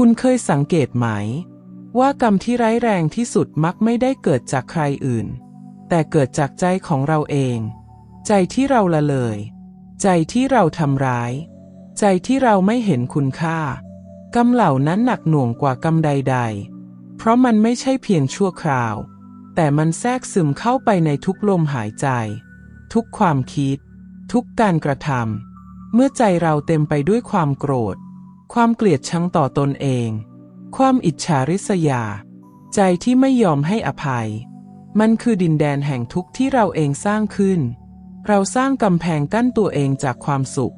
คุณเคยสังเกตไหม ว่ากรรมที่ร้ายแรงที่สุดมักไม่ได้เกิดจากใครอื่น แต่เกิดจากใจของเราเอง ใจที่เราละเลย ใจที่เราทำร้าย ใจที่เราไม่เห็นคุณค่ากรรมเหล่านั้นหนักหน่วงกว่ากรรมใด ๆ เพราะมันไม่ใช่เพียงชั่วคราว แต่มันแทรกซึมเข้าไปในทุกลมหายใจ ทุกความคิด ทุกการกระทำเมื่อใจเราเต็มไปด้วยความโกรธ ความเกลียดชังต่อตนเอง ความอิจฉาริษยา ใจที่ไม่ยอมให้อภัย มันคือดินแดนแห่งทุกข์ที่เราเองสร้างขึ้น เราสร้างกำแพงกั้นตัวเองจากความสุข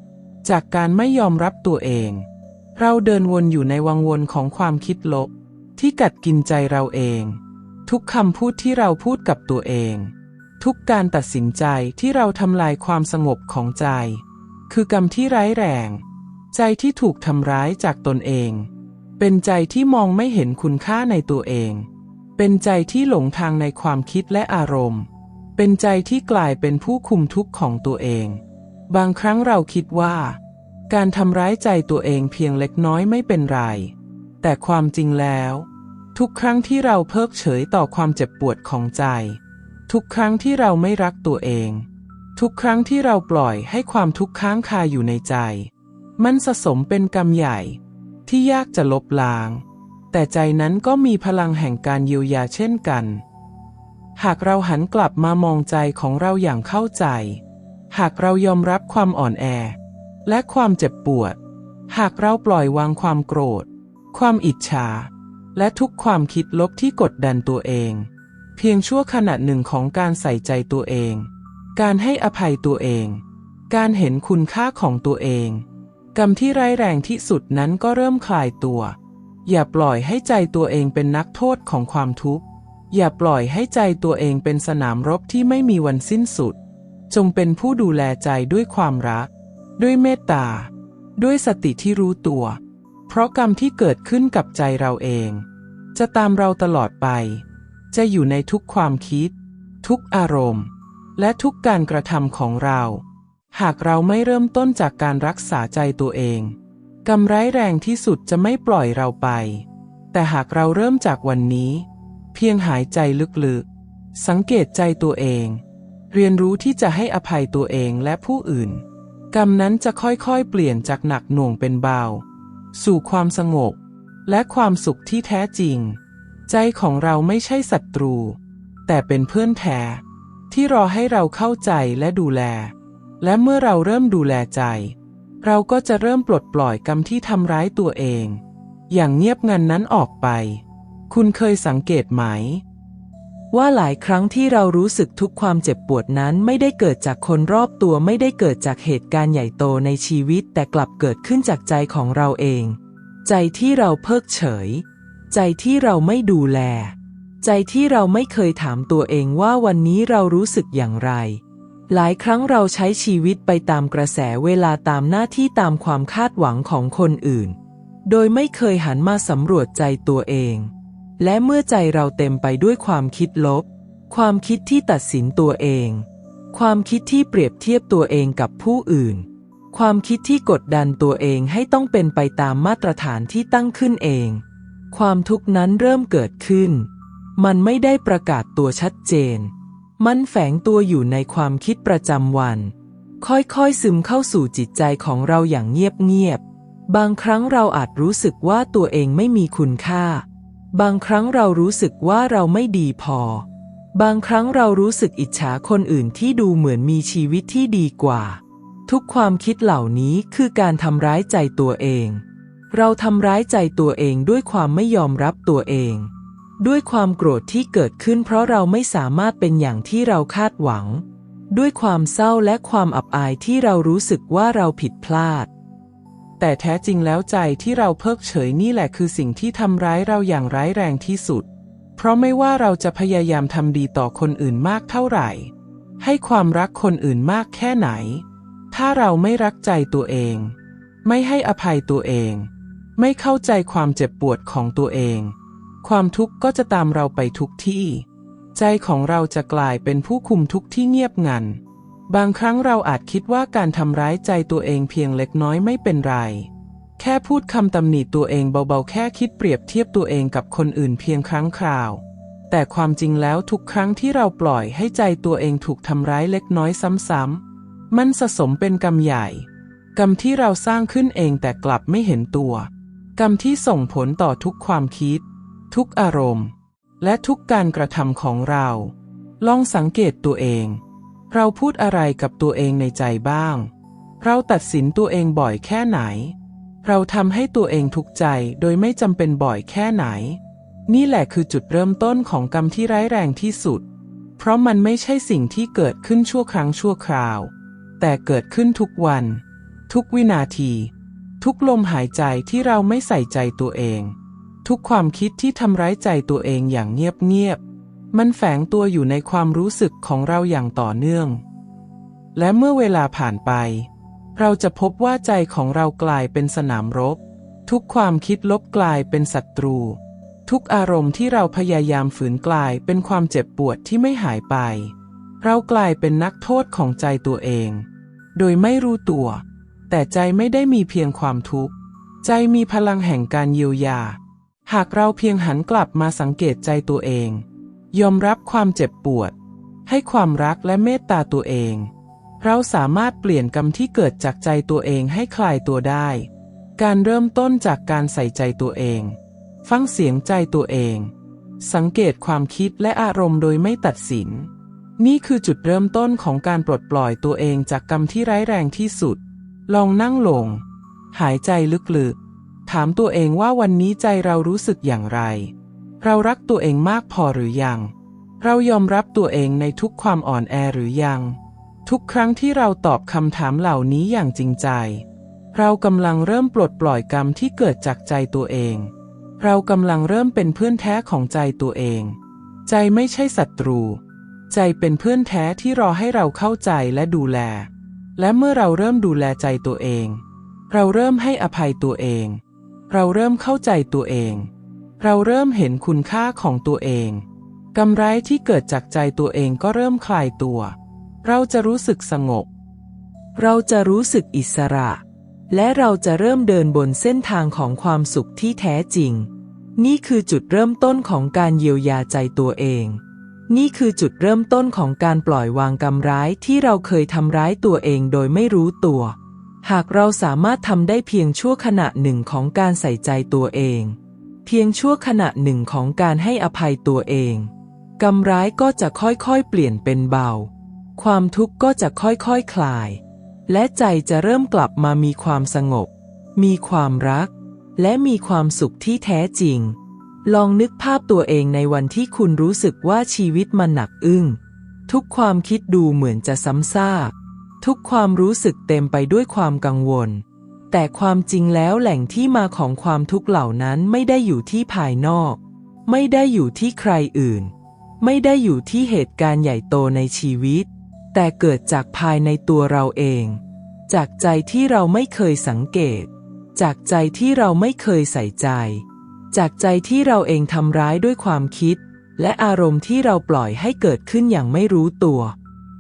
จากการไม่ยอมรับตัวเอง เราเดินวนอยู่ในวังวนของความคิดลบ ที่กัดกินใจเราเอง ทุกคำพูดที่เราพูดกับตัวเอง ทุกการตัดสินใจที่เราทำลายความสงบของใจ คือกรรมที่ร้ายแรง ใจที่ถูกทำร้ายจากตนเอง เป็นใจที่มองไม่เห็นคุณค่าในตัวเอง เป็นใจที่หลงทางในความคิดและอารมณ์ เป็นใจที่กลายเป็นผู้คุมทุกข์ของตัวเอง บางครั้งเราคิดว่า การทำร้ายใจตัวเองเพียงเล็กน้อยไม่เป็นไร แต่ความจริงแล้ว ทุกครั้งที่เราเพิกเฉยต่อความเจ็บปวดของใจ ทุกครั้งที่เราไม่รักตัวเอง ทุกครั้งที่เราปล่อยให้ความทุกข์ค้างคาอยู่ในใจ มันสะสมเป็นกรรมใหญ่ที่ยากจะลบล้าง แต่ใจนั้นก็มีพลังแห่งการเยียวยาเช่นกัน หากเราหันกลับมามองใจของเราอย่างเข้าใจ หากเรายอมรับความอ่อนแอ และความเจ็บปวด หากเราปล่อยวางความโกรธ ความอิจฉา และทุกความคิดลบที่กดดันตัวเอง เพียงชั่วขณะหนึ่งของการใส่ใจตัวเอง การให้อภัยตัวเอง การเห็นคุณค่าของตัวเอง กรรมที่ร้ายแรงที่สุดนั้นก็เริ่มคลายตัว อย่าปล่อยให้ใจตัวเองเป็นนักโทษของความทุกข์ อย่าปล่อยให้ใจตัวเองเป็นสนามรบที่ไม่มีวันสิ้นสุด จงเป็นผู้ดูแลใจด้วยความรัก ด้วยเมตตา ด้วยสติที่รู้ตัว เพราะกรรมที่เกิดขึ้นกับใจเราเอง จะตามเราตลอดไป จะอยู่ในทุกความคิด ทุกอารมณ์ และทุกการกระทำของเรา หากเราไม่เริ่มต้นจากการรักษาใจตัวเอง กรรมร้ายแรงที่สุดจะไม่ปล่อยเราไป แต่หากเราเริ่มจากวันนี้ เพียงหายใจลึกๆ สังเกตใจตัวเอง เรียนรู้ที่จะให้อภัยตัวเองและผู้อื่น กรรมนั้นจะค่อยๆ เปลี่ยนจากหนักหน่วงเป็นเบา สู่ความสงบ และความสุขที่แท้จริง ใจของเราไม่ใช่ศัตรู แต่เป็นเพื่อนแท้ที่รอให้เราเข้าใจและดูแล และเมื่อเราเริ่มดูแลใจ เราก็จะเริ่มปลดปล่อยกรรมที่ทำร้ายตัวเอง อย่างเงียบงันนั้นออกไป คุณเคยสังเกตไหม ว่าหลายครั้งที่เรารู้สึกทุกความเจ็บปวดนั้นไม่ได้เกิดจากคนรอบตัวไม่ได้เกิดจากเหตุการณ์ใหญ่โตในชีวิต แต่กลับเกิดขึ้นจากใจของเราเอง ใจที่เราเพิกเฉย ใจที่เราไม่ดูแล ใจที่เราไม่เคยถามตัวเองว่าวันนี้เรารู้สึกอย่างไร หลายครั้งเราใช้ชีวิตไปตามกระแสเวลาตามหน้าที่ตามความคาดหวังของคนอื่น โดยไม่เคยหันมาสำรวจใจตัวเอง และเมื่อใจเราเต็มไปด้วยความคิดลบ ความคิดที่ตัดสินตัวเอง ความคิดที่เปรียบเทียบตัวเองกับผู้อื่น ความคิดที่กดดันตัวเองให้ต้องเป็นไปตามมาตรฐานที่ตั้งขึ้นเอง ความทุกข์นั้นเริ่มเกิดขึ้น มันไม่ได้ประกาศตัวชัดเจน มันแฝงตัวอยู่ในความคิดประจำวัน ค่อยๆซึมเข้าสู่จิตใจของเราอย่างเงียบๆ บางครั้งเราอาจรู้สึกว่าตัวเองไม่มีคุณค่า บางครั้งเรารู้สึกว่าเราไม่ดีพอ บางครั้งเรารู้สึกอิจฉาคนอื่นที่ดูเหมือนมีชีวิตที่ดีกว่า ทุกความคิดเหล่านี้คือการทำร้ายใจตัวเอง เราทำร้ายใจตัวเองด้วยความไม่ยอมรับตัวเอง ด้วยความโกรธที่เกิดขึ้นเพราะเราไม่สามารถเป็นอย่างที่เราคาดหวัง ด้วยความเศร้าและความอับอายที่เรารู้สึกว่าเราผิดพลาด แต่แท้จริงแล้วใจที่เราเพิกเฉยนี่แหละคือสิ่งที่ทำร้ายเราอย่างร้ายแรงที่สุด เพราะไม่ว่าเราจะพยายามทำดีต่อคนอื่นมากเท่าไหร่ ให้ความรักคนอื่นมากแค่ไหน ถ้าเราไม่รักใจตัวเอง ไม่ให้อภัยตัวเอง ไม่เข้าใจความเจ็บปวดของตัวเอง ความทุกข์ก็จะตามเราไปทุกที่ ใจของเราจะกลายเป็นผู้คุมทุกที่เงียบงัน บางครั้งเราอาจคิดว่าการทำร้ายใจตัวเองเพียงเล็กน้อยไม่เป็นไร แค่พูดคำตำหนิตัวเองเบาๆ แค่คิดเปรียบเทียบตัวเองกับคนอื่นเพียงครั้งคราว แต่ความจริงแล้วทุกครั้งที่เราปล่อยให้ใจตัวเองถูกทำร้ายเล็กน้อยซ้ำๆ มันสะสมเป็นกรรมใหญ่ กรรมที่เราสร้างขึ้นเองแต่กลับไม่เห็นตัว กรรมที่ส่งผลต่อทุกความคิด ทุกอารมณ์ และทุกการกระทำของเรา ลองสังเกตตัวเอง เราพูดอะไรกับตัวเองในใจบ้าง เราตัดสินตัวเองบ่อยแค่ไหน เราทำให้ตัวเองทุกข์ใจโดยไม่จำเป็นบ่อยแค่ไหน นี่แหละคือจุดเริ่มต้นของกรรมที่ร้ายแรงที่สุด เพราะมันไม่ใช่สิ่งที่เกิดขึ้นชั่วครั้งชั่วคราว แต่เกิดขึ้นทุกวัน ทุกวินาที ทุกลมหายใจที่เราไม่ใส่ใจตัวเอง ทุกความคิดที่ทำร้ายใจตัวเองอย่างเงียบๆ มันแฝงตัวอยู่ในความรู้สึกของเราอย่างต่อเนื่อง และเมื่อเวลาผ่านไป เราจะพบว่าใจของเรากลายเป็นสนามรบ ทุกความคิดลบกลายเป็นศัตรู ทุกอารมณ์ที่เราพยายามฝืนกลายเป็นความเจ็บปวดที่ไม่หายไป เรากลายเป็นนักโทษของใจตัวเอง โดยไม่รู้ตัว แต่ใจไม่ได้มีเพียงความทุกข์ ใจมีพลังแห่งการเยียวยา หากเราเพียงหันกลับมาสังเกตใจตัวเอง ยอมรับความเจ็บปวด ให้ความรักและเมตตาตัวเอง เราสามารถเปลี่ยนกรรมที่เกิดจากใจตัวเองให้คลายตัวได้ การเริ่มต้นจากการใส่ใจตัวเอง ฟังเสียงใจตัวเอง สังเกตความคิดและอารมณ์โดยไม่ตัดสิน นี่คือจุดเริ่มต้นของการปลดปล่อยตัวเองจากกรรมที่ร้ายแรงที่สุด ลองนั่งลง หายใจลึกๆ ถามตัวเองว่าวันนี้ใจเรารู้สึกอย่างไร เรารักตัวเองมากพอหรือยัง เรายอมรับตัวเองในทุกความอ่อนแอหรือยัง ทุกครั้งที่เราตอบคำถามเหล่านี้อย่างจริงใจ เรากำลังเริ่มปลดปล่อยกรรมที่เกิดจากใจตัวเอง เรากำลังเริ่มเป็นเพื่อนแท้ของใจตัวเอง ใจไม่ใช่ศัตรู ใจเป็นเพื่อนแท้ที่รอให้เราเข้าใจและดูแล และเมื่อเราเริ่มดูแลใจตัวเอง เราเริ่มให้อภัยตัวเอง เราเริ่มเข้าใจตัวเอง เราเริ่มเห็นคุณค่าของตัวเองกำไรที่เกิดจากใจตัวเองก็เริ่มคลายตัว เราจะรู้สึกสงบ เราจะรู้สึกอิสระ และเราจะเริ่มเดินบนเส้นทางของความสุขที่แท้จริง นี่คือจุดเริ่มต้นของการเยียวยาใจตัวเอง นี่คือจุดเริ่มต้นของการปล่อยวางกรรมร้ายที่เราเคยทำร้ายตัวเองโดยไม่รู้ตัว หากเราสามารถทำได้เพียงชั่วขณะหนึ่งของการใส่ใจตัวเอง พียงชั่วขณะหนึ่งของการให้อภัยตัวเองกรรมร้ายก็จะค่อยๆเปลี่ยนเป็นเบา ความทุกข์ก็จะค่อยๆคคลาย และใจจะเริ่มกลับมามีความสงบ มีความรัก และมีความสุขที่แท้จริง ลองนึกภาพตัวเองในวันที่คุณรู้สึกว่าชีวิตมันหนักอึ้ง ทุกความคิดดูเหมือนจะซ้ำซาก ทุกความรู้สึกเต็มไปด้วยความกังวล แต่ความจริงแล้วแหล่งที่มาของความทุกข์เหล่านั้นไม่ได้อยู่ที่ภายนอก ไม่ได้อยู่ที่ใครอื่น ไม่ได้อยู่ที่เหตุการณ์ใหญ่โตในชีวิต แต่เกิดจากภายในตัวเราเอง จากใจที่เราไม่เคยสังเกต จากใจที่เราไม่เคยใส่ใจ จากใจที่เราเองทำร้ายด้วยความคิด และอารมณ์ที่เราปล่อยให้เกิดขึ้นอย่างไม่รู้ตัว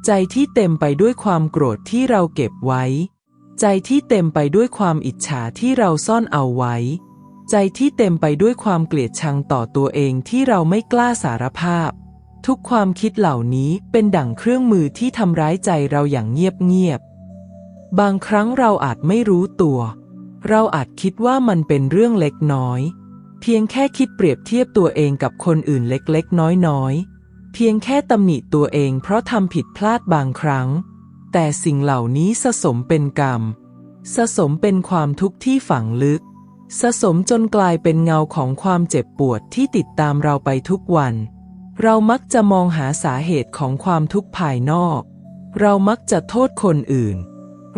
ใจที่เต็มไปด้วยความโกรธที่เราเก็บไว้ ใจที่เต็มไปด้วยความอิจฉาที่เราซ่อนเอาไว้ ใจที่เต็มไปด้วยความเกลียดชังต่อตัวเองที่เราไม่กล้าสารภาพ ทุกความคิดเหล่านี้เป็นดั่งเครื่องมือที่ทำร้ายใจเราอย่างเงียบๆบางครั้งเราอาจไม่รู้ตัว เราอาจคิดว่ามันเป็นเรื่องเล็กน้อย เพียงแค่คิดเปรียบเทียบตัวเองกับคนอื่นเล็กๆ น้อยๆ เพียงแค่ตำหนิตัวเองเพราะทำผิดพลาดบางครั้ง แต่สิ่งเหล่านี้สะสมเป็นกรรม สะสมเป็นความทุกข์ที่ฝังลึก สะสมจนกลายเป็นเงาของความเจ็บปวดที่ติดตามเราไปทุกวัน เรามักจะมองหาสาเหตุของความทุกข์ภายนอก เรามักจะโทษคนอื่น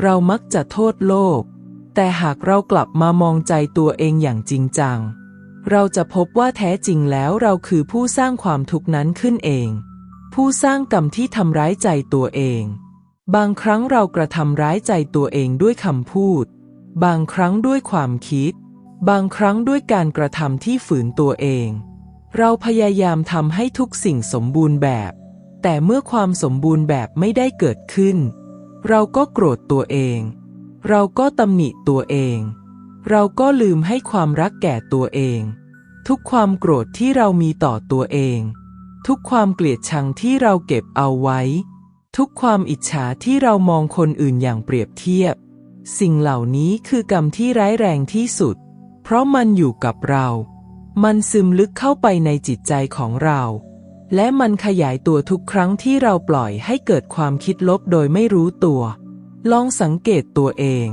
เรามักจะโทษโลก แต่หากเรากลับมามองใจตัวเองอย่างจริงจัง เราจะพบว่าแท้จริงแล้วเราคือผู้สร้างความทุกข์นั้นขึ้นเอง ผู้สร้างกรรมที่ทำร้ายใจตัวเอง บางครั้งเรากระทำร้ายใจตัวเองด้วยคำพูด บางครั้งด้วยความคิด บางครั้งด้วยการกระทำที่ฝืนตัวเอง เราพยายามทำให้ทุกสิ่งสมบูรณ์แบบ แต่เมื่อความสมบูรณ์แบบไม่ได้เกิดขึ้น เราก็โกรธตัวเอง เราก็ตำหนิตัวเอง เราก็ลืมให้ความรักแก่ตัวเอง ทุกความโกรธที่เรามีต่อตัวเอง ทุกความเกลียดชังที่เราเก็บเอาไว้ ทุกความอิจฉาที่เรามองคนอื่นอย่างเปรียบเทียบ สิ่งเหล่านี้คือกรรมที่ร้ายแรงที่สุด เพราะมันอยู่กับเรา มันซึมลึกเข้าไปในจิตใจของเรา และมันขยายตัวทุกครั้งที่เราปล่อยให้เกิดความคิดลบโดยไม่รู้ตัว ลองสังเกตตัวเอง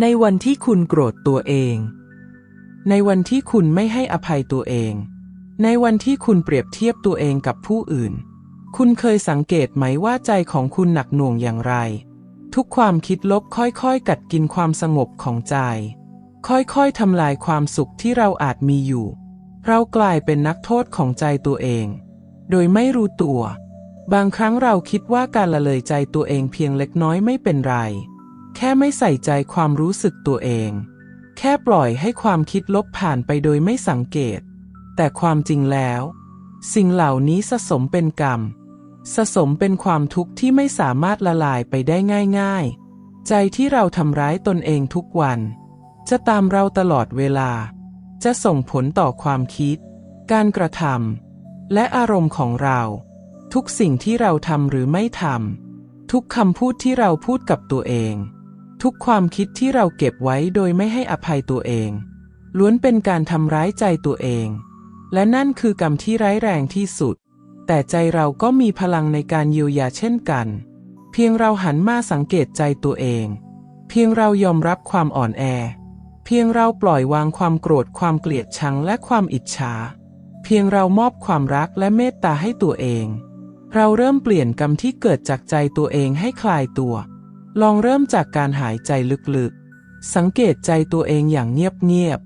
ในวันที่คุณโกรธตัวเอง ในวันที่คุณไม่ให้อภัยตัวเอง ในวันที่คุณเปรียบเทียบตัวเองกับผู้อื่น คุณเคยสังเกตไหมว่าใจของคุณหนักหน่วงอย่างไร ทุกความคิดลบค่อยๆ กัดกินความสงบของใจ ค่อยๆทำลายความสุขที่เราอาจมีอยู่ เรากลายเป็นนักโทษของใจตัวเอง โดยไม่รู้ตัว บางครั้งเราคิดว่าการละเลยใจตัวเองเพียงเล็กน้อยไม่เป็นไร แค่ไม่ใส่ใจความรู้สึกตัวเอง แค่ปล่อยให้ความคิดลบผ่านไปโดยไม่สังเกต แต่ความจริงแล้ว สิ่งเหล่านี้สะสมเป็นกรรม สะสมเป็นความทุกข์ที่ไม่สามารถละลายไปได้ง่าย ๆ ใจที่เราทำร้ายตนเองทุกวัน จะตามเราตลอดเวลา จะส่งผลต่อความคิด การกระทำและอารมณ์ของเรา ทุกสิ่งที่เราทำหรือไม่ทำทุกคำพูดที่เราพูดกับตัวเอง ทุกความคิดที่เราเก็บไว้โดยไม่ให้อภัยตัวเอง ล้วนเป็นการทำร้ายใจตัวเอง และนั่นคือกรรมที่ร้ายแรงที่สุด แต่ใจเราก็มีพลังในการเยียวยาเช่นกัน เพียงเราหันมาสังเกตใจตัวเอง เพียงเรายอมรับความอ่อนแอ เพียงเราปล่อยวางความโกรธความเกลียดชังและความอิจฉา เพียงเรามอบความรักและเมตตาให้ตัวเอง เราเริ่มเปลี่ยนกรรมที่เกิดจากใจตัวเองให้คลายตัว ลองเริ่มจากการหายใจลึกๆ สังเกตใจตัวเองอย่างเงียบ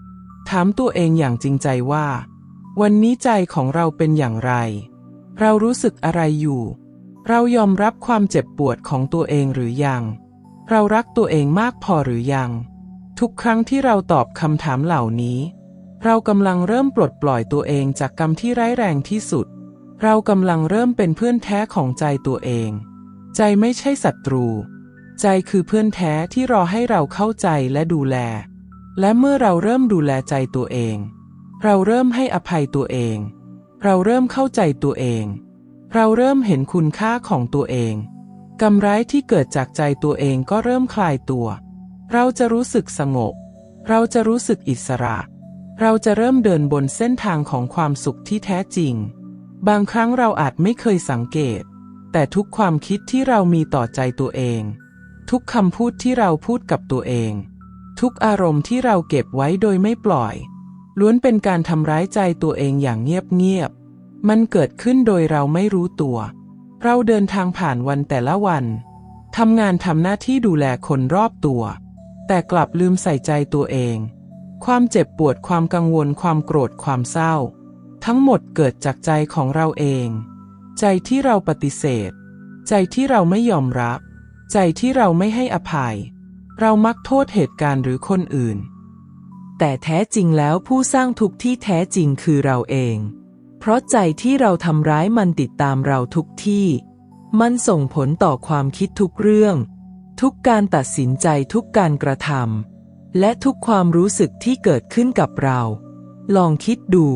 ๆ ถามตัวเองอย่างจริงใจว่า วันนี้ใจของเราเป็นอย่างไร เรารู้สึกอะไรอยู่ เรายอมรับความเจ็บปวดของตัวเองหรือยัง เรารักตัวเองมากพอหรือยัง ทุกครั้งที่เราตอบคำถามเหล่านี้ เรากำลังเริ่มปลดปล่อยตัวเองจากกรรมที่ร้ายแรงที่สุด เรากำลังเริ่มเป็นเพื่อนแท้ของใจตัวเอง ใจไม่ใช่ศัตรู ใจคือเพื่อนแท้ที่รอให้เราเข้าใจและดูแล และเมื่อเราเริ่มดูแลใจตัวเอง เราเริ่มให้อภัยตัวเอง เราเริ่มเข้าใจตัวเอง เราเริ่มเห็นคุณค่าของตัวเองกำไรที่เกิดจากใจตัวเองก็เริ่มคลายตัว เราจะรู้สึกสงบ เราจะรู้สึกอิสระ เราจะเริ่มเดินบนเส้นทางของความสุขที่แท้จริง บางครั้งเราอาจไม่เคยสังเกต แต่ทุกความคิดที่เรามีต่อใจตัวเอง ทุกคำพูดที่เราพูดกับตัวเอง ทุกอารมณ์ที่เราเก็บไว้โดยไม่ปล่อย ล้วนเป็นการทำร้ายใจตัวเองอย่างเงียบๆ มันเกิดขึ้นโดยเราไม่รู้ตัว เราเดินทางผ่านวันแต่ละวันทำงานทำหน้าที่ดูแลคนรอบตัว แต่กลับลืมใส่ใจตัวเอง ความเจ็บปวดความกังวลความโกรธความเศร้า ทั้งหมดเกิดจากใจของเราเอง ใจที่เราปฏิเสธ ใจที่เราไม่ยอมรับ ใจที่เราไม่ให้อภัย เรามักโทษเหตุการณ์หรือคนอื่น แต่แท้จริงแล้วผู้สร้างทุกข์ที่แท้จริงคือเราเอง เพราะใจที่เราทำร้ายมันติดตามเราทุกที่ มันส่งผลต่อความคิดทุกเรื่อง ทุกการตัดสินใจทุกการกระทำและทุกความรู้สึกที่เกิดขึ้นกับเรา ลองคิดดู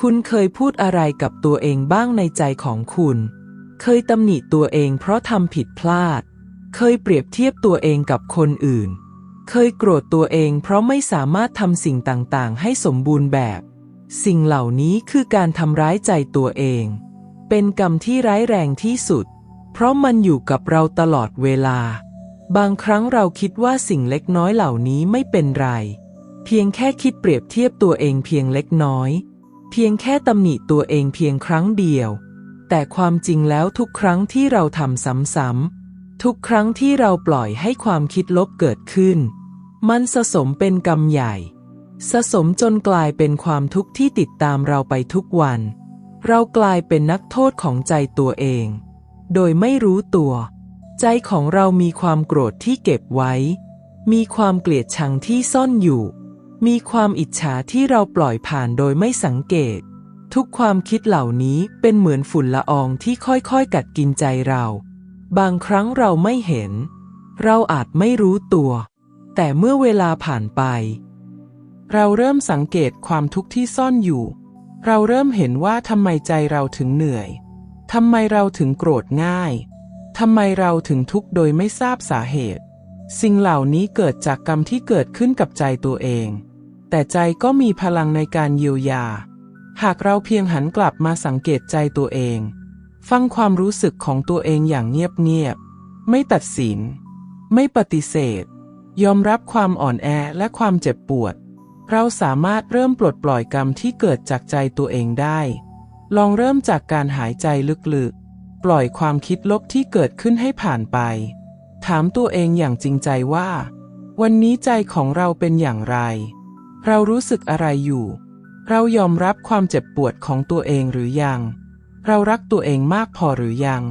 คุณเคยพูดอะไรกับตัวเองบ้างในใจของคุณ เคยตำหนิตัวเองเพราะทำผิดพลาด เคยเปรียบเทียบตัวเองกับคนอื่น เคยโกรธตัวเองเพราะไม่สามารถทำสิ่งต่าง ๆ ให้สมบูรณ์แบบ สิ่งเหล่านี้คือการทำร้ายใจตัวเอง เป็นกรรมที่ร้ายแรงที่สุด เพราะมันอยู่กับเราตลอดเวลา บางครั้งเราคิดว่าสิ่งเล็กน้อยเหล่านี้ไม่เป็นไร เพียงแค่คิดเปรียบเทียบตัวเองเพียงเล็กน้อย เพียงแค่ตำหนิตัวเองเพียงครั้งเดียว แต่ความจริงแล้วทุกครั้งที่เราทำซ้ำๆ ทุกครั้งที่เราปล่อยให้ความคิดลบเกิดขึ้น มันสะสมเป็นกรรมใหญ่ สะสมจนกลายเป็นความทุกข์ที่ติดตามเราไปทุกวัน เรากลายเป็นนักโทษของใจตัวเอง โดยไม่รู้ตัว ใจของเรามีความโกรธที่เก็บไว้ มีความเกลียดชังที่ซ่อนอยู่ มีความอิจฉาที่เราปล่อยผ่านโดยไม่สังเกต ทุกความคิดเหล่านี้เป็นเหมือนฝุ่นละอองที่ค่อยๆ กัดกินใจเรา บางครั้งเราไม่เห็น เราอาจไม่รู้ตัว แต่เมื่อเวลาผ่านไป เราเริ่มสังเกตความทุกข์ที่ซ่อนอยู่ เราเริ่มเห็นว่าทำไมใจเราถึงเหนื่อยทำไมเราถึงโกรธง่ายทำไมเราถึงทุกข์โดยไม่ทราบสาเหตุ สิ่งเหล่านี้เกิดจากกรรมที่เกิดขึ้นกับใจตัวเอง แต่ใจก็มีพลังในการเยียวยา หากเราเพียงหันกลับมาสังเกตใจตัวเอง ฟังความรู้สึกของตัวเองอย่างเงียบๆ ไม่ตัดสิน ไม่ปฏิเสธ ยอมรับความอ่อนแอและความเจ็บปวด เราสามารถเริ่มปลดปล่อยกรรมที่เกิดจากใจตัวเองได้ ลองเริ่มจากการหายใจลึกๆ ปล่อยความคิดลบที่เกิดขึ้นให้ผ่านไป ถามตัวเองอย่างจริงใจว่า วันนี้ใจของเราเป็นอย่างไร เรารู้สึกอะไรอยู่ เรายอมรับความเจ็บปวดของตัวเองหรือยัง เรารักตัวเองมากพอหรือยัง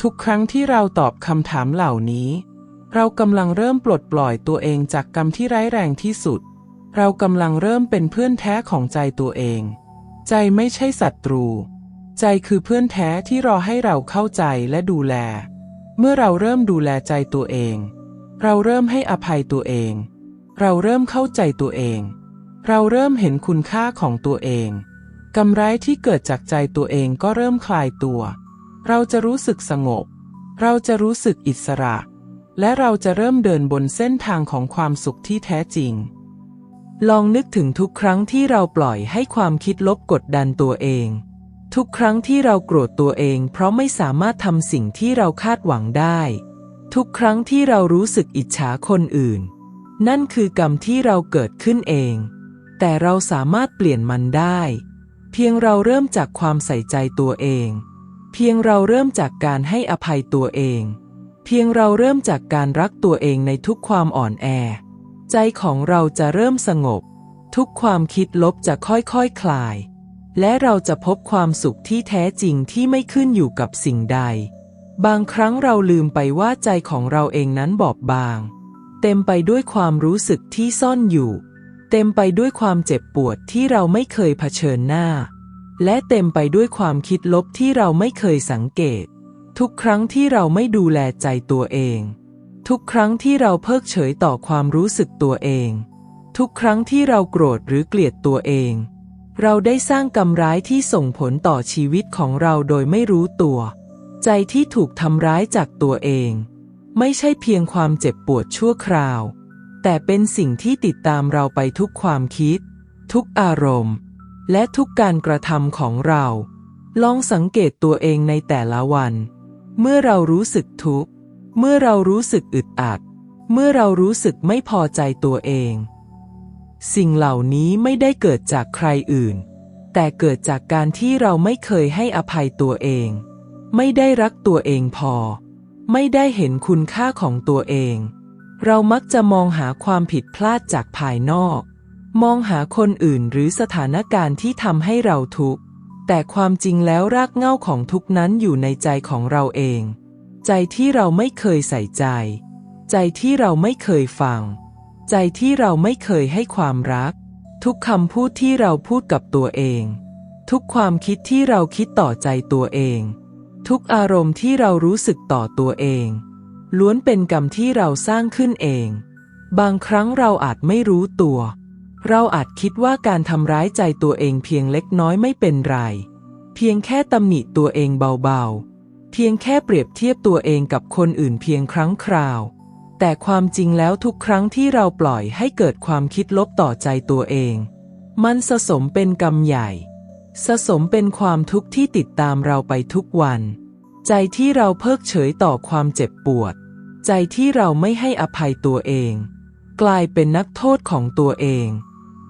ทุกครั้งที่เราตอบคำถามเหล่านี้ เรากำลังเริ่มปลดปล่อยตัวเองจากกรรมที่ร้ายแรงที่สุด เรากำลังเริ่มเป็นเพื่อนแท้ของใจตัวเอง ใจไม่ใช่ศัตรู ใจคือเพื่อนแท้ที่รอให้เราเข้าใจและดูแล เมื่อเราเริ่มดูแลใจตัวเอง เราเริ่มให้อภัยตัวเอง เราเริ่มเข้าใจตัวเอง เราเริ่มเห็นคุณค่าของตัวเอง กำไรที่เกิดจากใจตัวเองก็เริ่มคลายตัว เราจะรู้สึกสงบ เราจะรู้สึกอิสระ และเราจะเริ่มเดินบนเส้นทางของความสุขที่แท้จริง ลองนึกถึงทุกครั้งที่เราปล่อยให้ความคิดลบกดดันตัวเอง ทุกครั้งที่เราโกรธตัวเอง เพราะไม่สามารถทำสิ่งที่เราคาดหวังได้ ทุกครั้งที่เรารู้สึกอิจฉาคนอื่น นั่นคือกรรมที่เราเกิดขึ้นเอง แต่เราสามารถเปลี่ยนมันได้ เพียงเราเริ่มจากความใส่ใจตัวเอง เพียงเราเริ่มจากการให้อภัยตัวเอง เพียงเราเริ่มจากการรักตัวเองในทุกความอ่อนแอ ใจของเราจะเริ่มสงบ ทุกความคิดลบจะค่อยๆคคลาย และเราจะพบความสุขที่แท้จริงที่ไม่ขึ้นอยู่กับสิ่งใด บางครั้งเราลืมไปว่าใจของเราเองนั้นบอบบาง เต็มไปด้วยความรู้สึกที่ซ่อนอยู่ เต็มไปด้วยความเจ็บปวดที่เราไม่เคยเผชิญหน้า และเต็มไปด้วยความคิดลบที่เราไม่เคยสังเกต ทุกครั้งที่เราไม่ดูแลใจตัวเอง ทุกครั้งที่เราเพิกเฉยต่อความรู้สึกตัวเอง ทุกครั้งที่เราโกรธหรือเกลียดตัวเอง เราได้สร้างกรรมร้ายที่ส่งผลต่อชีวิตของเราโดยไม่รู้ตัว ใจที่ถูกทำร้ายจากตัวเอง ไม่ใช่เพียงความเจ็บปวดชั่วคราว แต่เป็นสิ่งที่ติดตามเราไปทุกความคิด ทุกอารมณ์ และทุกการกระทำของเรา ลองสังเกตตัวเองในแต่ละวัน เมื่อเรารู้สึกทุกข์ เมื่อเรารู้สึกอึดอัด เมื่อเรารู้สึกไม่พอใจตัวเอง สิ่งเหล่านี้ไม่ได้เกิดจากใครอื่น แต่เกิดจากการที่เราไม่เคยให้อภัยตัวเอง ไม่ได้รักตัวเองพอ ไม่ได้เห็นคุณค่าของตัวเอง เรามักจะมองหาความผิดพลาดจากภายนอก มองหาคนอื่นหรือสถานการณ์ที่ทำให้เราทุกข์ แต่ความจริงแล้วรากเหง้าของทุกนั้นอยู่ในใจของเราเอง ใจที่เราไม่เคยใส่ใจ ใจที่เราไม่เคยฟัง ใจที่เราไม่เคยให้ความรัก ทุกคำพูดที่เราพูดกับตัวเอง ทุกความคิดที่เราคิดต่อใจตัวเอง ทุกอารมณ์ที่เรารู้สึกต่อตัวเอง ล้วนเป็นกรรมที่เราสร้างขึ้นเอง บางครั้งเราอาจไม่รู้ตัว เราอาจคิดว่าการทำร้ายใจตัวเองเพียงเล็กน้อยไม่เป็นไร เพียงแค่ตำหนิตัวเองเบาๆ เพียงแค่เปรียบเทียบตัวเองกับคนอื่นเพียงครั้งคราว แต่ความจริงแล้วทุกครั้งที่เราปล่อยให้เกิดความคิดลบต่อใจตัวเอง มันสะสมเป็นกรรมใหญ่ สะสมเป็นความทุกข์ที่ติดตามเราไปทุกวัน ใจที่เราเพิกเฉยต่อความเจ็บปวด ใจที่เราไม่ให้อภัยตัวเอง กลายเป็นนักโทษของตัวเอง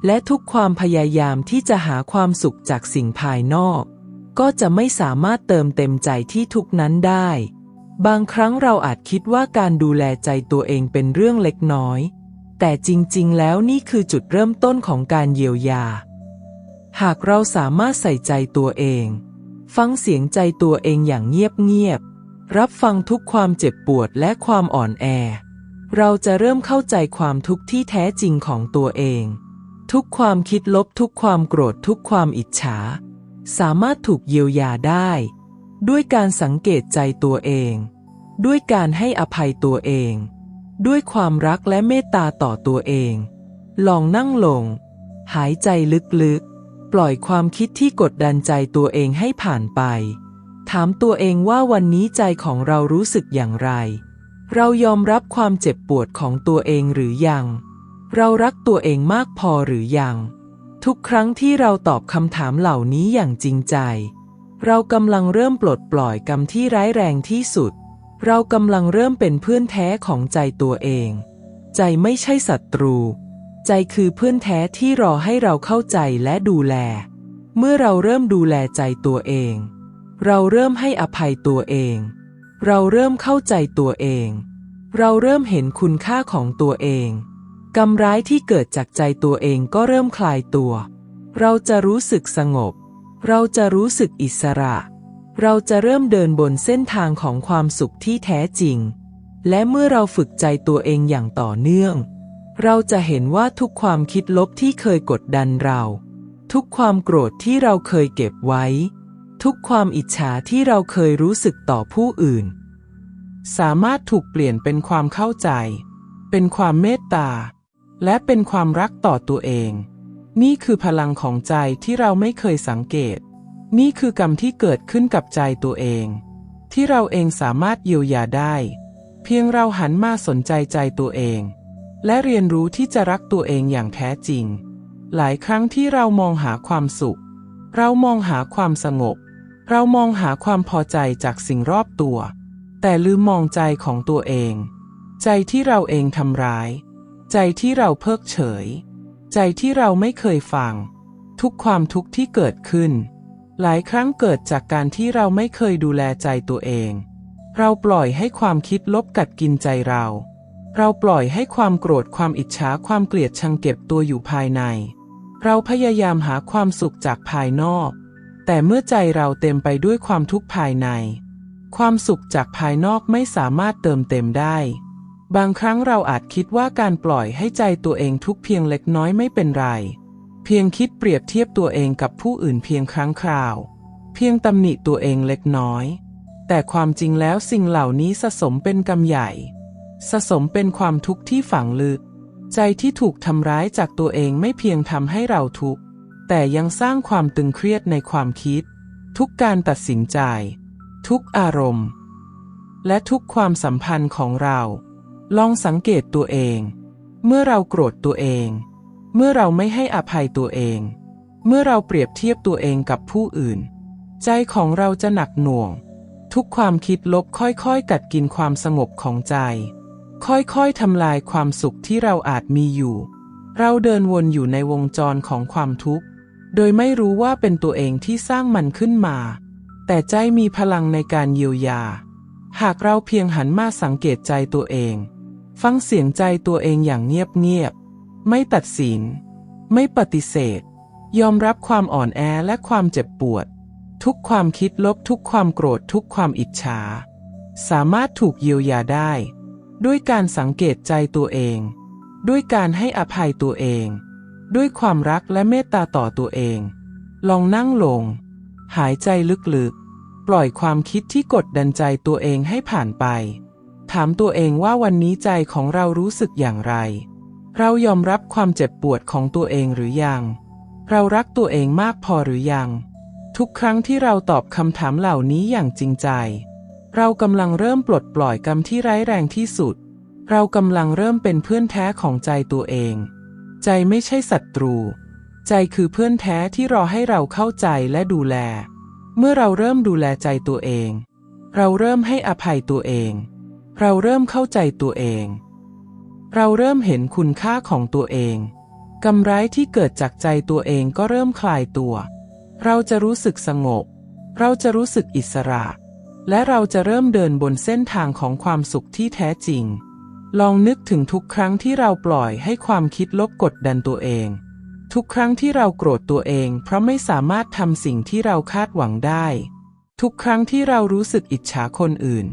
และทุกความพยายามที่จะหาความสุขจากสิ่งภายนอก ก็จะไม่สามารถเติมเต็มใจที่ทุกนั้นได้ บางครั้งเราอาจคิดว่าการดูแลใจตัวเองเป็นเรื่องเล็กน้อย แต่จริงๆ แล้วนี่คือจุดเริ่มต้นของการเยียวยา หากเราสามารถใส่ใจตัวเอง ฟังเสียงใจตัวเองอย่างเงียบๆ รับฟังทุกความเจ็บปวดและความอ่อนแอ เราจะเริ่มเข้าใจความทุกข์ที่แท้จริงของตัวเอง ทุกความคิดลบทุกความโกรธทุกความอิจฉา สามารถถูกเยียวยาได้ ด้วยการสังเกตใจตัวเอง ด้วยการให้อภัยตัวเอง ด้วยความรักและเมตตาต่อตัวเอง ลองนั่งลง หายใจลึกๆ ปล่อยความคิดที่กดดันใจตัวเองให้ผ่านไป ถามตัวเองว่าวันนี้ใจของเรารู้สึกอย่างไร เรายอมรับความเจ็บปวดของตัวเองหรือยัง เรารักตัวเองมากพอหรือยัง ทุกครั้งที่เราตอบคำถามเหล่านี้อย่างจริงใจ เรากำลังเริ่มปลดปล่อยกรรมที่ร้ายแรงที่สุด เรากำลังเริ่มเป็นเพื่อนแท้ของใจตัวเอง ใจไม่ใช่ศัตรู ใจคือเพื่อนแท้ที่รอให้เราเข้าใจและดูแล เมื่อเราเริ่มดูแลใจตัวเอง เราเริ่มให้อภัยตัวเอง เราเริ่มเข้าใจตัวเอง เราเริ่มเห็นคุณค่าของตัวเองกรรมร้ายที่เกิดจากใจตัวเองก็เริ่มคลายตัว เราจะรู้สึกสงบ เราจะรู้สึกอิสระ เราจะเริ่มเดินบนเส้นทางของความสุขที่แท้จริง และเมื่อเราฝึกใจตัวเองอย่างต่อเนื่อง เราจะเห็นว่าทุกความคิดลบที่เคยกดดันเรา ทุกความโกรธที่เราเคยเก็บไว้ ทุกความอิจฉาที่เราเคยรู้สึกต่อผู้อื่น สามารถถูกเปลี่ยนเป็นความเข้าใจ เป็นความเมตตา และเป็นความรักต่อตัวเอง นี่คือพลังของใจที่เราไม่เคยสังเกต นี่คือกรรมที่เกิดขึ้นกับใจตัวเอง ที่เราเองสามารถเยียวยาได้ เพียงเราหันมาสนใจใจตัวเอง และเรียนรู้ที่จะรักตัวเองอย่างแท้จริง หลายครั้งที่เรามองหาความสุข เรามองหาความสงบ เรามองหาความพอใจจากสิ่งรอบตัว แต่ลืมมองใจของตัวเอง ใจที่เราเองทำร้าย ใจที่เราเพิกเฉย ใจที่เราไม่เคยฟัง ทุกความทุกข์ที่เกิดขึ้น หลายครั้งเกิดจากการที่เราไม่เคยดูแลใจตัวเอง เราปล่อยให้ความคิดลบกัดกินใจเรา เราปล่อยให้ความโกรธความอิจฉาความเกลียดชังเก็บตัวอยู่ภายใน เราพยายามหาความสุขจากภายนอก แต่เมื่อใจเราเต็มไปด้วยความทุกข์ภายใน ความสุขจากภายนอกไม่สามารถเติมเต็มได้ บางครั้งเราอาจคิดว่าการปล่อยให้ใจตัวเองทุกเพียงเล็กน้อยไม่เป็นไร เพียงคิดเปรียบเทียบตัวเองกับผู้อื่นเพียงครั้งคราว เพียงตำหนิตัวเองเล็กน้อย แต่ความจริงแล้วสิ่งเหล่านี้สะสมเป็นกรรมใหญ่ สะสมเป็นความทุกข์ที่ฝังลึก ใจที่ถูกทำร้ายจากตัวเองไม่เพียงทำให้เราทุกข์ แต่ยังสร้างความตึงเครียดในความคิด ทุกการตัดสินใจ ทุกอารมณ์ และทุกความสัมพันธ์ของเรา ลองสังเกตตัวเอง เมื่อเราโกรธตัวเอง เมื่อเราไม่ให้อภัยตัวเอง เมื่อเราเปรียบเทียบตัวเองกับผู้อื่น ใจของเราจะหนักหน่วง ทุกความคิดลบค่อยๆ กัดกินความสงบของใจ ค่อยๆทำลายความสุขที่เราอาจมีอยู่ เราเดินวนอยู่ในวงจรของความทุกข์ โดยไม่รู้ว่าเป็นตัวเองที่สร้างมันขึ้นมา แต่ใจมีพลังในการเยียวยา หากเราเพียงหันมาสังเกตใจตัวเอง ฟังเสียงใจตัวเองอย่างเงียบๆ ไม่ตัดสิน ไม่ปฏิเสธ ยอมรับความอ่อนแอและความเจ็บปวด ทุกความคิดลบทุกความโกรธทุกความอิจฉา สามารถถูกเยียวยาได้ ด้วยการสังเกตใจตัวเอง ด้วยการให้อภัยตัวเอง ด้วยความรักและเมตตาต่อตัวเอง ลองนั่งลง หายใจลึกๆ ปล่อยความคิดที่กดดันใจตัวเองให้ผ่านไป ถามตัวเองว่าวันนี้ใจของเรารู้สึกอย่างไร เรายอมรับความเจ็บปวดของตัวเองหรือยัง เรารักตัวเองมากพอหรือยัง ทุกครั้งที่เราตอบคำถามเหล่านี้อย่างจริงใจ เรากำลังเริ่มปลดปล่อยกรรมที่ร้ายแรงที่สุด เรากำลังเริ่มเป็นเพื่อนแท้ของใจตัวเอง ใจไม่ใช่ศัตรู ใจคือเพื่อนแท้ที่รอให้เราเข้าใจและดูแล เมื่อเราเริ่มดูแลใจตัวเอง เราเริ่มให้อภัยตัวเอง เราเริ่มเข้าใจตัวเอง เราเริ่มเห็นคุณค่าของตัวเองกำไรที่เกิดจากใจตัวเองก็เริ่มคลายตัว เราจะรู้สึกสงบ เราจะรู้สึกอิสระ และเราจะเริ่มเดินบนเส้นทางของความสุขที่แท้จริง ลองนึกถึงทุกครั้งที่เราปล่อยให้ความคิดลบกดดันตัวเอง ทุกครั้งที่เราโกรธตัวเอง เพราะไม่สามารถทำสิ่งที่เราคาดหวังได้ ทุกครั้งที่เรารู้สึกอิจฉาคนอื่น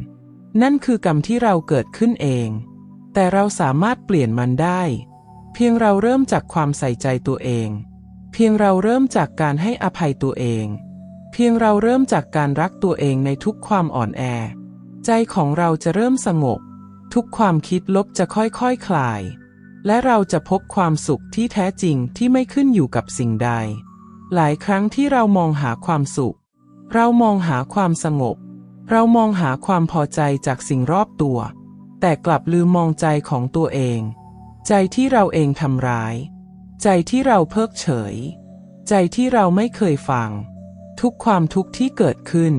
นั่นคือกรรมที่เราเกิดขึ้นเอง แต่เราสามารถเปลี่ยนมันได้ เพียงเราเริ่มจากความใส่ใจตัวเอง เพียงเราเริ่มจากการให้อภัยตัวเอง เพียงเราเริ่มจากการรักตัวเองในทุกความอ่อนแอ ใจของเราจะเริ่มสงบ ทุกความคิดลบจะค่อยๆคคลาย และเราจะพบความสุขที่แท้จริงที่ไม่ขึ้นอยู่กับสิ่งใด หลายครั้งที่เรามองหาความสุข เรามองหาความสงบ เรามองหาความพอใจจากสิ่งรอบตัว แต่กลับลืมมองใจของตัวเอง ใจที่เราเองทำร้าย ใจที่เราเพิกเฉย ใจที่เราไม่เคยฟัง ทุกความทุกข์ที่เกิดขึ้น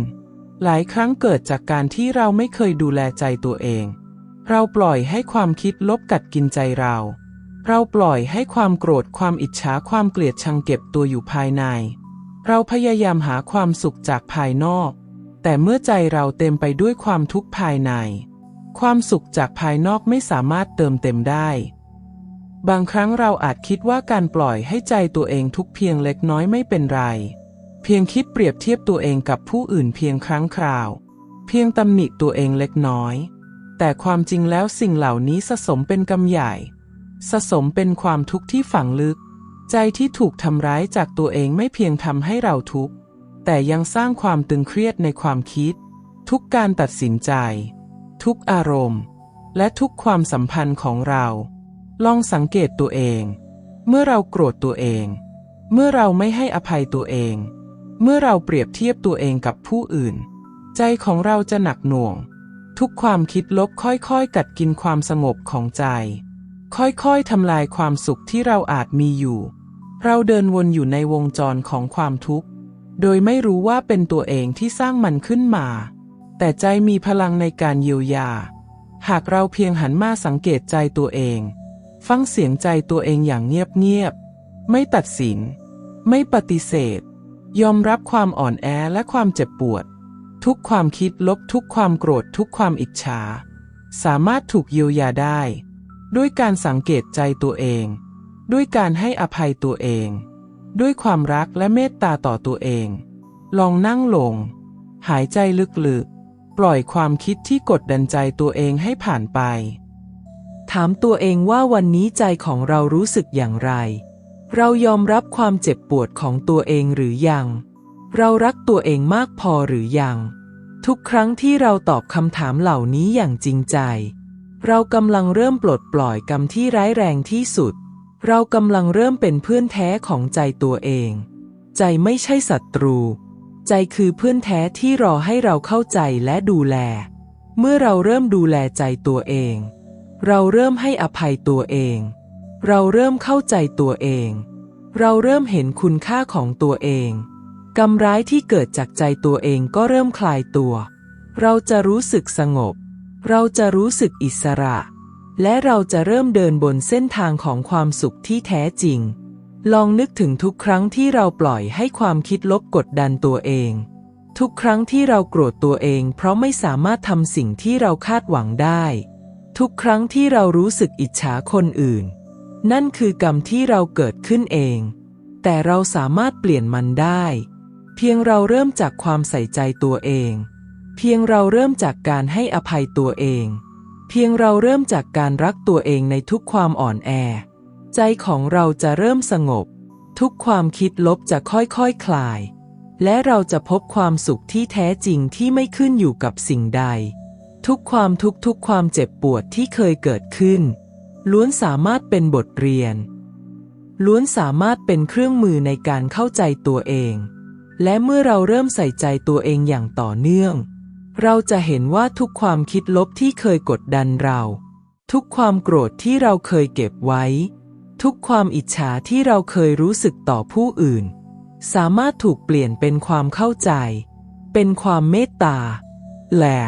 หลายครั้งเกิดจากการที่เราไม่เคยดูแลใจตัวเอง เราปล่อยให้ความคิดลบกัดกินใจเรา เราปล่อยให้ความโกรธความอิจฉาความเกลียดชังเก็บตัวอยู่ภายใน เราพยายามหาความสุขจากภายนอก แต่เมื่อใจเราเต็มไปด้วยความทุกข์ภายใน ความสุขจากภายนอกไม่สามารถเติมเต็มได้ บางครั้งเราอาจคิดว่าการปล่อยให้ใจตัวเองทุกเพียงเล็กน้อยไม่เป็นไร เพียงคิดเปรียบเทียบตัวเองกับผู้อื่นเพียงครั้งคราว เพียงตำหนิตัวเองเล็กน้อย แต่ความจริงแล้วสิ่งเหล่านี้สะสมเป็นกำใหญ่ สะสมเป็นความทุกข์ที่ฝังลึก ใจที่ถูกทำร้ายจากตัวเองไม่เพียงทำให้เราทุกข์ แต่ยังสร้างความตึงเครียดในความคิด ทุกการตัดสินใจ ทุกอารมณ์ และทุกความสัมพันธ์ของเรา ลองสังเกตตัวเอง เมื่อเราโกรธตัวเอง เมื่อเราไม่ให้อภัยตัวเอง เมื่อเราเปรียบเทียบตัวเองกับผู้อื่น ใจของเราจะหนักหน่วง ทุกความคิดลบค่อยๆ กัดกินความสงบของใจ ค่อยๆทำลายความสุขที่เราอาจมีอยู่ เราเดินวนอยู่ในวงจรของความทุกข์ โดยไม่รู้ว่าเป็นตัวเองที่สร้างมันขึ้นมา แต่ใจมีพลังในการเยียวยา หากเราเพียงหันมาสังเกตใจตัวเอง ฟังเสียงใจตัวเองอย่างเงียบๆ ไม่ตัดสิน ไม่ปฏิเสธ ยอมรับความอ่อนแอและความเจ็บปวด ทุกความคิดลบทุกความโกรธทุกความอิจฉา สามารถถูกเยียวยาได้ ด้วยการสังเกตใจตัวเอง ด้วยการให้อภัยตัวเอง ด้วยความรักและเมตตาต่อตัวเอง ลองนั่งลง หายใจลึกๆ ปล่อยความคิดที่กดดันใจตัวเองให้ผ่านไป ถามตัวเองว่าวันนี้ใจของเรารู้สึกอย่างไร เรายอมรับความเจ็บปวดของตัวเองหรือยัง เรารักตัวเองมากพอหรือยัง ทุกครั้งที่เราตอบคำถามเหล่านี้อย่างจริงใจ เรากำลังเริ่มปลดปล่อยกรรมที่ร้ายแรงที่สุด เรากำลังเริ่มเป็นเพื่อนแท้ของใจตัวเอง ใจไม่ใช่ศัตรู ใจคือเพื่อนแท้ที่รอให้เราเข้าใจและดูแล เมื่อเราเริ่มดูแลใจตัวเอง เราเริ่มให้อภัยตัวเอง เราเริ่มเข้าใจตัวเอง เราเริ่มเห็นคุณค่าของตัวเอง กรรมร้ายที่เกิดจากใจตัวเองก็เริ่มคลายตัว เราจะรู้สึกสงบ เราจะรู้สึกอิสระ และเราจะเริ่มเดินบนเส้นทางของความสุขที่แท้จริง ลองนึกถึงทุกครั้งที่เราปล่อยให้ความคิดลบกดดันตัวเอง ทุกครั้งที่เราโกรธตัวเองเพราะไม่สามารถทำสิ่งที่เราคาดหวังได้ ทุกครั้งที่เรารู้สึกอิจฉาคนอื่น นั่นคือกรรมที่เราเกิดขึ้นเอง แต่เราสามารถเปลี่ยนมันได้ พียงเราเริ่มจากความใส่ใจตัวเอง เพียงเราเริ่มจากการให้อภัยตัวเอง เพียงเราเริ่มจากการรักตัวเองในทุกความอ่อนแอ ใจของเราจะเริ่มสงบ ทุกความคิดลบจะค่อยๆคคลาย และเราจะพบความสุขที่แท้จริงที่ไม่ขึ้นอยู่กับสิ่งใด ทุกความทุกทุกความเจ็บปวดที่เคยเกิดขึ้น ล้วนสามารถเป็นบทเรียน ล้วนสามารถเป็นเครื่องมือในการเข้าใจตัวเอง และเมื่อเราเริ่มใส่ใจตัวเองอย่างต่อเนื่อง เราจะเห็นว่าทุกความคิดลบที่เคยกดดันเรา ทุกความโกรธที่เราเคยเก็บไว้ ทุกความอิจฉาที่เราเคยรู้สึกต่อผู้อื่น สามารถถูกเปลี่ยนเป็นความเข้าใจ เป็นความเมตตา แหละ